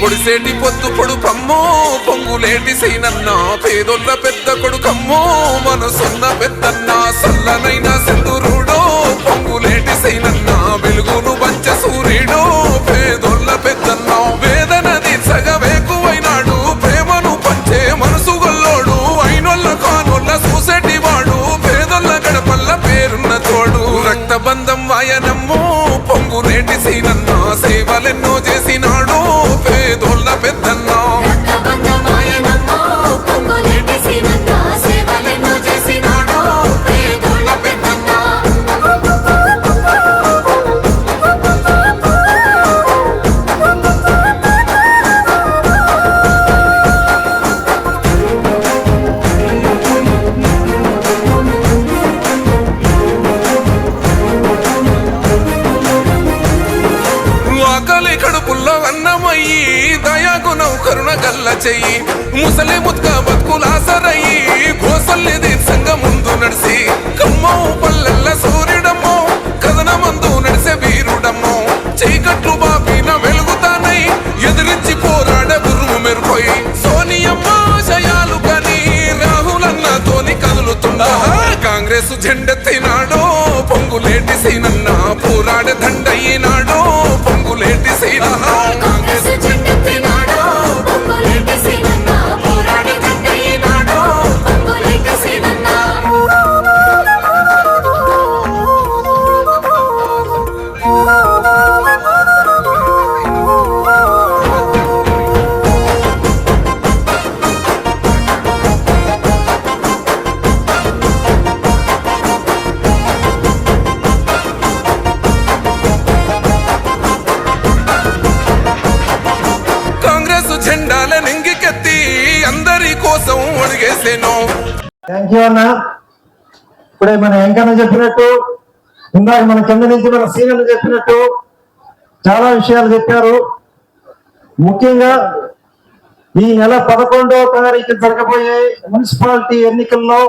పొడిసేటి పొద్దు పొడుకమ్మో పొంగులేటి సైనన్న పేదొల్ల పెద్ద కొడుకమ్మో మనసున్న పెద్దన్న సల్లనైన సింధురుడో. పొంగులేటి వెలుగును చెయ్యి. ముసలి ముత్క బతుకులాసరయ్యి కోసల్ని దీర్ఘంగ ముందు నడిసి. కమ్మో పల్లెల్ల సూర్యుడమ్మో కథన మందు నడిసే వీరుడమ్మో. చీకట్లు బాపిన వెలుగుతానై ఎదిరించి పోరాడ గురువు మెరుపోయి సోనియమ్మ శయాలు కని రాహులన్న తోని కదులుతున్నా కాంగ్రెస్ జెండెత్తినాడో పొంగులేటి సీనన్న పోరాడ దండయ్యినాడో పొంగులేటి సీనన్న థ్యాంక్ యూ అన్న ఇప్పుడే మన వెంకన్న చెప్పినట్టు ఇందాక మన కింద నుంచి మన సీనియర్ చెప్పినట్టు చాలా విషయాలు చెప్పారు. ముఖ్యంగా ఈ నెల పదకొండవ తారీఖు జరగబోయే మున్సిపాలిటీ ఎన్నికల్లో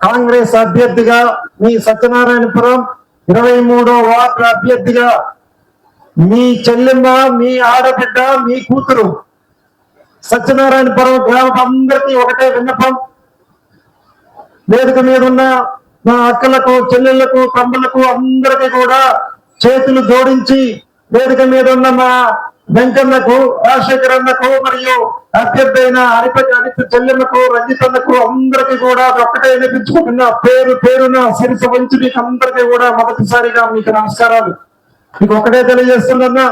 కాంగ్రెస్ అభ్యర్థిగా మీ సత్యనారాయణపురం ఇరవై మూడో వార్డు అభ్యర్థిగా మీ చెల్లెమ్మ మీ ఆడబిడ్డ మీ కూతురు సత్యనారాయణపురం గ్రామం అందరికీ ఒకటే విన్నపం. వేదిక మీద ఉన్న మా అక్కలకు చెల్లెళ్ళకు తమ్ముళ్ళకు అందరికీ కూడా చేతులు జోడించి వేదిక మీద ఉన్న మా వెంకన్నకు రాజశేఖర్ అన్నకు మరియు అభ్యర్థి అయిన అనిపతి అనిత చెల్లెమ్మకు రంజితన్నకు అందరికీ కూడా ఒక్కటే వినిపించుకుంటున్న. పేరు పేరున శిరస వంచి మీకు అందరికీ కూడా మొదటిసారిగా మీకు నమస్కారాలు. మీకు ఒక్కటే తెలియజేస్తున్నా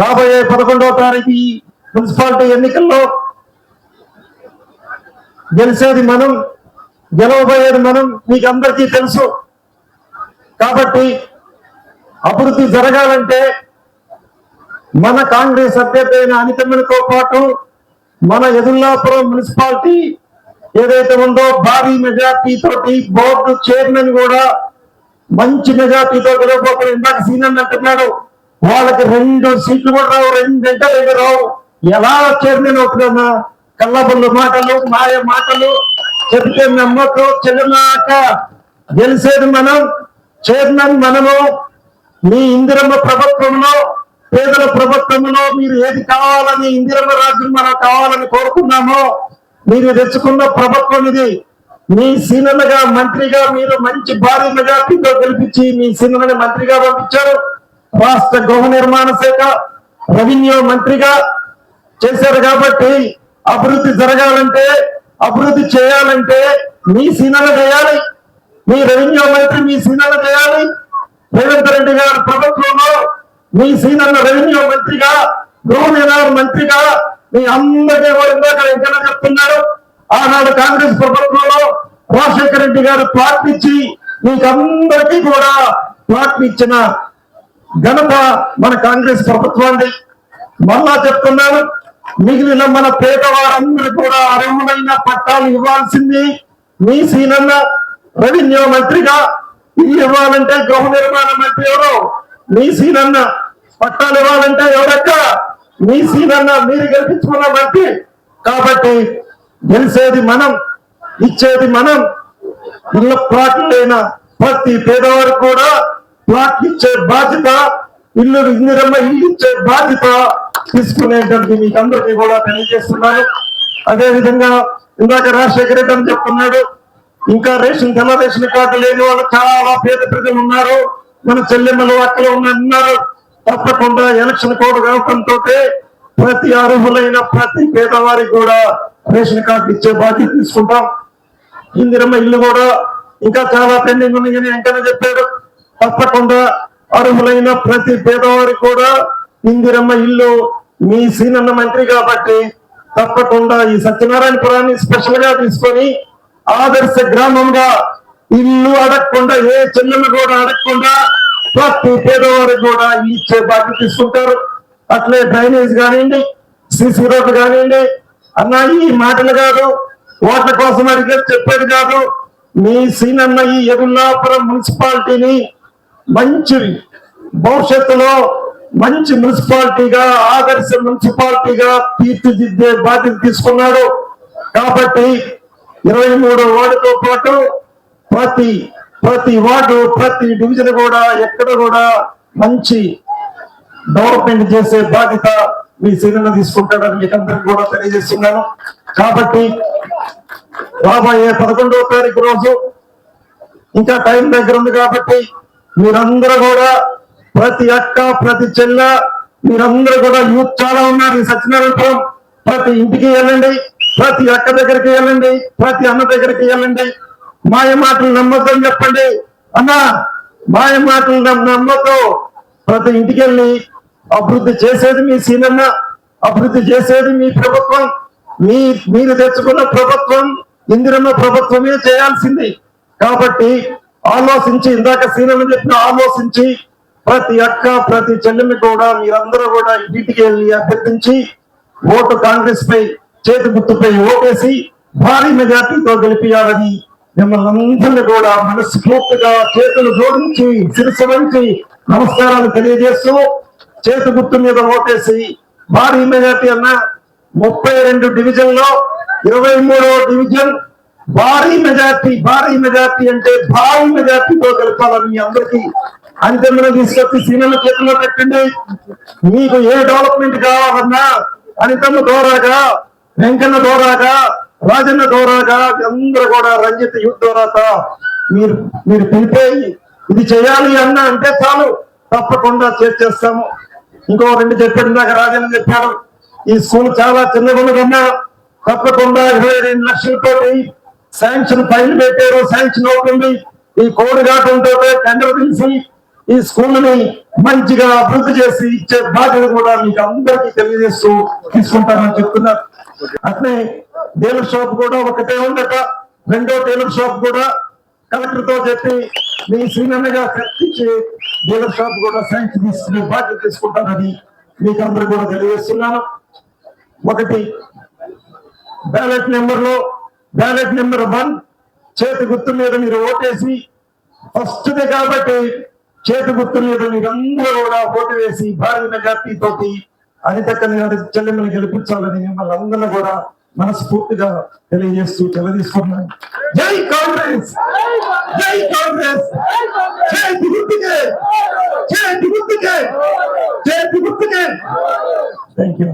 రాబోయే పదకొండవ తారీఖు ఈ మున్సిపాలిటీ ఎన్నికల్లో గెలిచేది మనం. గెలవబోయేది మనం మీకు అందరికీ తెలుసు. కాబట్టి అభివృద్ధి జరగాలంటే మన కాంగ్రెస్ అభ్యర్థి అయిన అనితమ్మతో పాటు మన ఎదుల్లాపురం మున్సిపాలిటీ ఏదైతే ఉందో భారీ మెజార్టీ తోటి బోర్డు చైర్మన్ కూడా మంచి మెజార్టీతో గెలవబోతున్న ఇందాక సీనియర్ అంటున్నాడు వాళ్ళకి రెండు సీట్లు కూడా రావు రెండు అంటే రెండు రావు. ఎలా చైర్మన్ అవుతుందన్నా కళ్ళబుల్లు మాటలు మాయ మాటలు. చెప్తే నమ్మకం చెడునాక గెలిచేది మనం చైర్మన్ మనము. మీ ఇందిరమ్మ ప్రభుత్వంలో పేదల ప్రభుత్వంలో మీరు ఏది కావాలని ఇందిరమ్మ రాజ్యం మనం కావాలని కోరుకున్నామో మీరు తెచ్చుకున్న ప్రభుత్వం ఇది. మీ సీనలుగా మంత్రిగా మీరు మంచి భార్యలుగా మెజార్టీతో గెలిపించి మీ సీనలని మంత్రిగా పంపించారు. రాష్ట్ర గృహ నిర్మాణ శాఖ రెవెన్యూ మంత్రిగా చేశారు కాబట్టి అభివృద్ధి జరగాలంటే అభివృద్ధి చేయాలంటే మీ సీనలు చేయాలి. మీ రెవెన్యూ మంత్రి మీ సీనలు చేయాలి. రేవంత్ రెడ్డి గారి ప్రభుత్వంలో మీ సీనన్న రెవెన్యూ మంత్రిగా గృహ నిర్మాణ మంత్రిగా మీ అందరికీ కూడా ఇందాక చెప్తున్నారు. ఆనాడు కాంగ్రెస్ ప్రభుత్వంలో రాజశేఖర రెడ్డి గారు ప్లాట్ ఇచ్చి కూడా ప్లాట్ ఇచ్చిన ఘనత మన కాంగ్రెస్ ప్రభుత్వాన్ని మళ్ళా చెప్తున్నాను మిగిలిన మన పేదవారందరూ కూడా అర్హులైన పట్టాలు ఇవ్వాల్సింది మీ సీనన్న రెవెన్యూ మంత్రిగా ఇల్లు ఇవ్వాలంటే గృహ నిర్మాణ మంత్రి ఎవరు? మీ సీనన్న. పట్టాలు ఇవ్వాలంటే ఎవరక్క? మీ సీనన్న. మీరు గెలిపించుకున్న మంత్రి. కాబట్టి గెలిచేది మనం ఇచ్చేది మనం. ఇళ్ళ ప్లాట్లైన ప్రతి పేదవారు కూడా ప్లాట్లు ఇచ్చే బాధ్యత ఇల్లు ఇందిరమ్మ ఇల్లు ఇచ్చే బాధ్యత తీసుకునేటువంటి మీకు అందరికీ కూడా తెలియజేస్తున్నాను. అదే విధంగా ఇందాక రాజశేఖర రెడ్డి అని చెప్తున్నాడు ఇంకా రేషన్ తెల్ల రేషన్ కార్డు లేని వాళ్ళు చాలా పేద ప్రజలు ఉన్నారు. మన చెల్లెమ్మలు అక్కలు ఉన్నారు. తప్పకుండా ఎలక్షన్ కోడ్ కావడంతో ప్రతి అర్హులైన ప్రతి పేదవారికి కూడా రేషన్ కార్డు ఇచ్చే బాధ్యత తీసుకుంటాం. ఇందిరమ్మ ఇల్లు కూడా ఇంకా చాలా పెండింగ్ ఉన్నాయని వెంకన్న చెప్పాడు. తప్పకుండా అర్హులైన ప్రతి పేదవారికి కూడా ఇందిరమ్మ ఇల్లు మీ సీనన్న మంత్రి కాబట్టి తప్పకుండా ఈ సత్యనారాయణపురాన్ని స్పెషల్గా తీసుకొని ఆదర్శ గ్రామంగా ఇల్లు అడగకుండా ఏ చెల్లెలు కూడా అడగకుండా ప్రతి పేదవారికి కూడా ఇల్లు ఇచ్చే బాధ్యత తీసుకుంటారు. అట్లే డ్రైనేజ్ కానివ్వండి సిసి రోడ్డు కానివ్వండి అన్న ఈ మాటలు కాదు ఓట్ల కోసం అడిగే చెప్పేది కాదు. మీ సీనన్న ఈ ఎదుల్లాపురం మున్సిపాలిటీని మంచి భవిష్యత్తులో మంచి మున్సిపాలిటీగా ఆదర్శ మున్సిపాలిటీగా తీర్చిదిద్దే బాధ్యత తీసుకున్నాడు. కాబట్టి ఇరవై మూడు వార్డుతో పాటు ప్రతి ప్రతి వార్డు ప్రతి డివిజన్ కూడా ఎక్కడ కూడా మంచి డెవలప్మెంట్ చేసే బాధ్యత మీ సీనియర్ తీసుకుంటాడని మీకు అందరికి కూడా తెలియజేస్తున్నాను. కాబట్టి రాబోయే పదకొండవ తారీఖు రోజు ఇంకా టైం దగ్గర ఉంది కాబట్టి మీరందరూ కూడా ప్రతి అక్క ప్రతి చెల్ల మీరందరూ కూడా యూత్ చాలా ఉన్నారు. ఈ సత్యనారాయణపురం ప్రతి ఇంటికి వెళ్ళండి ప్రతి అక్క దగ్గరికి వెళ్ళండి ప్రతి అన్న దగ్గరికి వెళ్ళండి. మాయ మాటలు నమ్మొద్దని చెప్పండి. అన్నా మాయ మాటలు నమ్మతో ప్రతి ఇంటికి వెళ్ళి అభివృద్ధి చేసేది మీ సీనన్న అభివృద్ధి చేసేది మీ ప్రభుత్వం. మీ మీరు తెచ్చుకున్న ప్రభుత్వం ఇందిరమ్మ ప్రభుత్వమే చేయాల్సింది. కాబట్టి ఆలోచించి ఇందాక సీనన్న చెప్పిన ఆలోచించి ప్రతి అక్క ప్రతి చెల్లెమ్మ కూడా మీరందరూ కూడా ఇంటికి వెళ్ళి అభ్యర్థించి ఓటు కాంగ్రెస్ పై చేతి గుర్తుపై ఓటేసి భారీ మెజార్టీతో గెలిపియాలని మిమ్మల్ని అందరినీ కూడా మనస్ఫూర్తిగా చేతులు జోడించి శిరస్సు వంచి నమస్కారాలు తెలియజేస్తూ చేతి గుర్తు మీద ఓటేసి భారీ మెజార్టీ అన్న ముప్పై రెండు డివిజన్లో ఇరవై మూడో డివిజన్ భారీ మెజార్టీ భారీ మెజార్టీ అంటే భారీ మెజార్టీతో గెలపాలని మీ అందరికీ అంతెందులో తీసుకొచ్చి సీనియర్ల చేతిలో పెట్టండి. మీకు ఏ డెవలప్మెంట్ కావాలన్నా అనితమ్మ దోరాగా వెంకన్న దోరాగా రాజన్న దోరాగా అందరూ కూడా రంజిత్ యూత్ దోరాత మీరు మీరు పిలిపే ఇది చేయాలి అన్న అంటే చాలు. తప్పకుండా చేస్తాము. ఇంకో రెండు చెప్పాడు ఇందాక రాజన్న చెప్పాడు. ఈ స్కూల్ చాలా చిన్నగుండదన్నా తప్పకుండా ఇరవై రెండు లక్షలతోటి శాంక్షన్ ఫైల్ పెట్టారు శాంక్షన్ అవుతుంది. ఈ కోడి ఘాటంతో టెండర్ తీసి ఈ స్కూల్ని మంచిగా అభివృద్ధి చేసి ఇచ్చే బాధ్యత కూడా మీకు అందరికీ తెలియజేస్తూ తీసుకుంటానని చెప్తున్నారు. అట్లే టైలర్ షాప్ కూడా ఒకటే ఉండట రెండో టైలర్ షాప్ కూడా కలెక్టర్తో చెప్పి మీ సీనియర్గా చర్చించి డీలర్ షాప్ కూడా శాంక్షన్ తీసుకునే బాధ్యత తీసుకుంటానని మీకు అందరూ కూడా తెలియజేస్తున్నాను. ఒకటి బ్యాలెట్ నెంబర్లో బ్యాలెట్ నెంబర్ వన్ చేతి గుర్తు మీద మీరు ఓటేసి ఫస్ట్ ది కాబట్టి చేతి గుర్తు మీద మీరందరూ కూడా ఓటు వేసి భారీ మెజార్టీ తోటి అనితక్కని గారి చెల్లెమ్మని గెలిపించాలని మిమ్మల్ని అందరూ కూడా మనస్ఫూర్తిగా తెలియజేస్తూ తెలియజేసుకున్నాను జై కాంగ్రెస్! జై కాంగ్రెస్! చేతి గుర్తుకే చేతి గుర్తుకే చేతి గుర్తుకే థ్యాంక్ యూ